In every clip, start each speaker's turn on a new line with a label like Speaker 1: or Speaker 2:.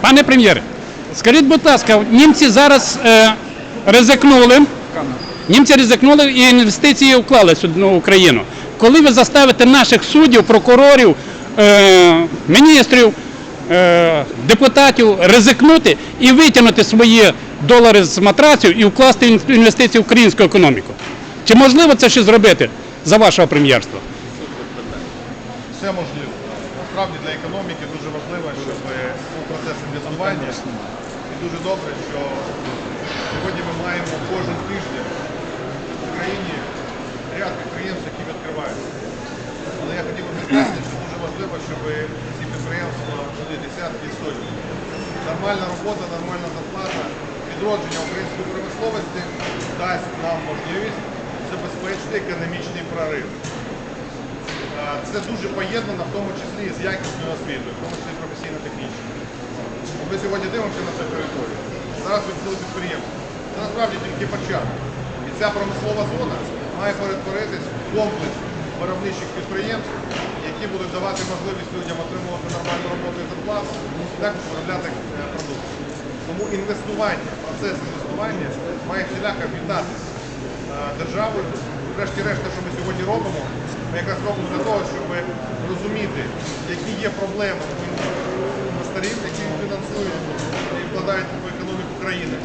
Speaker 1: Пане прем'єре, скажіть, будь ласка, німці зараз е, ризикнули. Німці ризикнули і інвестиції вклали в Україну. Коли ви заставите наших суддів, прокурорів, е, міністрів, е, депутатів ризикнути і витягнути свої долари з матраців і вкласти інвестиції в українську економіку? Чи можливо це ще зробити за вашого прем'єрства?
Speaker 2: Все можливо. Насправді для економіки дуже важливо, щоб був процес інвестування. І дуже добре, що сьогодні ми маємо кожен тиждень в Україні ряд підприємств, які відкриваються. Але я хотів би підкреслити, що дуже важливо, щоб ці підприємства були десятки і сотні. Нормальна робота, нормальна зарплата, відродження української промисловості дасть нам можливість забезпечити економічний прорив. Е, Це дуже поєднано, в тому числі з якісною освітою, в тому числі професійно-технічною. Ми сьогодні дивимося на цю територію. Зараз відкрили підприємство. Це насправді тільки початок. І ця промислова зона має перетворитись в комплекс виробничих підприємств, які будуть давати можливість людям отримувати нормальну роботу і зарплату, також виробляти е, продукцію. Тому інвестування, процес інвестування має всіляко вітатись е, державою. Врешті-решт, що ми сьогодні робимо, ми якраз робимо для того, щоб розуміти, які є проблеми інвесторів, які фінансують і вкладають в економіку країни,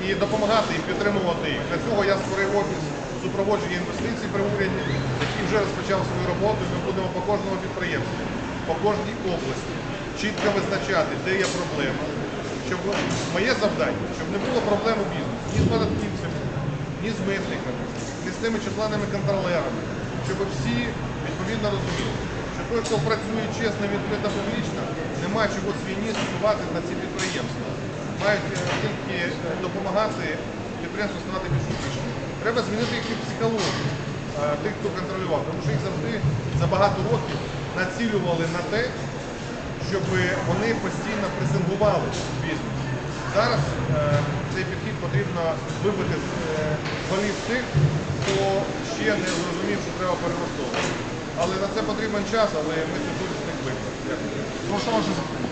Speaker 2: і допомагати їм, підтримувати їх. Для цього я створив офіс супроводження інвестицій при уряді, який вже розпочав свою роботу. Ми будемо по кожному підприємству, по кожній області чітко визначати, де є проблема. Щоб моє завдання, щоб не було проблем у бізнесі ні з податківцями, ні з митниками, ні з тими численними контролерами, щоб всі відповідно розуміли, що той, хто працює чесно, відкрито публічно, не має чого свій ніс впливати на ці підприємства. Мають е, тільки допомагати підприємству ставати більш успішними. Треба змінити їхню психологію, е, тих, хто контролював, тому що їх завжди за багато років націлювали на те, щоб вони постійно презентували бізнес. Зараз е, цей підхід потрібно вибити з е, голів тих, хто ще не зрозумів, що треба переростовувати. Але на це потрібен час, але ми це дуже з них вибрали.